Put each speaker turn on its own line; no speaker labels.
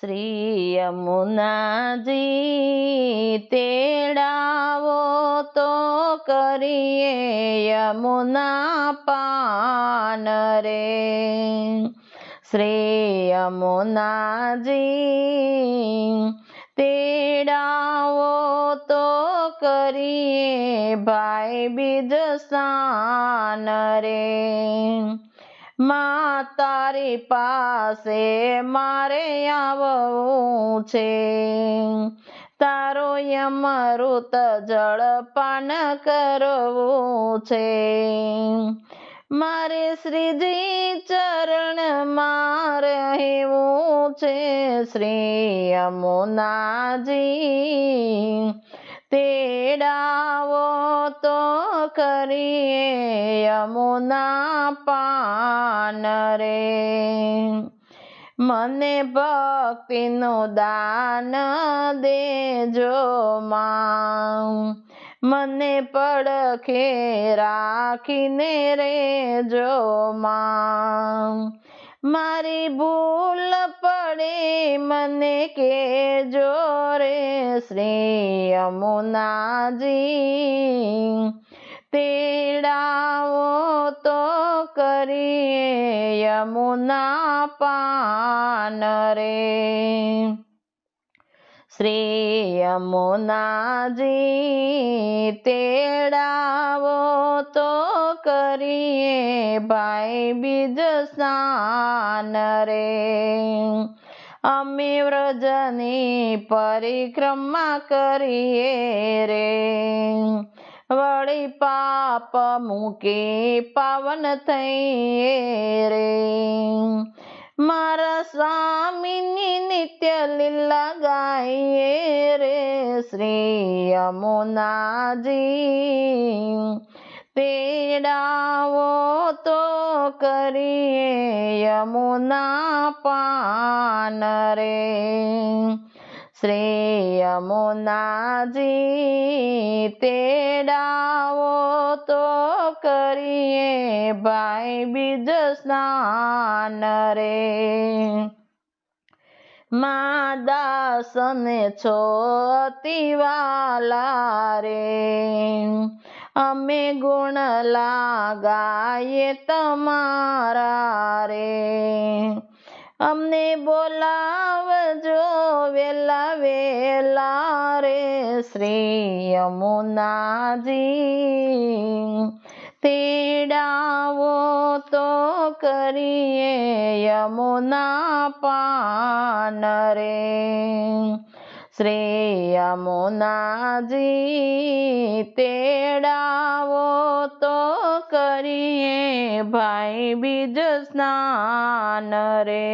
શ્રી યમુનાજી તેડાવો તો કરીએ યમુના પાન રે. શ્રી યમુનાજી તેડાવો તો કરીએ ભાઈ બીજ સાન રે. મા તારી પાસે મારે આવવું છે. તારો અમૃત જળ પાન કરવું છે. મારે શ્રીજી ચરણમાં રહેવું છે. શ્રી યમુનાજી તેડાવો તો કરીએ યમુના પાન રે. મને ભક્તિનું દાન દેજો માં. મને પડખે રાખીને રેજો માં. મારી ભૂલ પડે મને કેજો રે શ્રી યમુનાજી. તેડાવો તો કરીએ યમુના પાન રે. શ્રી યમુનાજી તેડાવો તો કરીએ ભાઈ બીજ સ્નાન રે. અમે વ્રજની પરિક્રમા કરીએ રે. વળી પાપ મૂકી પાવન થઈએ રે. મારા સ્વામીની નિત્ય લીલા ગાઈએ રે, શ્રી યમુનાજી. તેડાવો તો કરીએ યમુના પાન રે શ્રી યમુનાજી તેડાવો તો કરીએ ભાઈ બીજ સ્નાન રે મા દાસને છો અતિવાલા રે. અમે ગુણ લાગાયે તમારા રે. અમને બોલાવજો વેલા વેલા રે, શ્રી યમુનાજી. તેડાવો તો કરીએ યમુના પાન રે. શ્રી યમુનાજી તેડાવો તો કરીએ ભાઈ બીજ સ્નાન રે.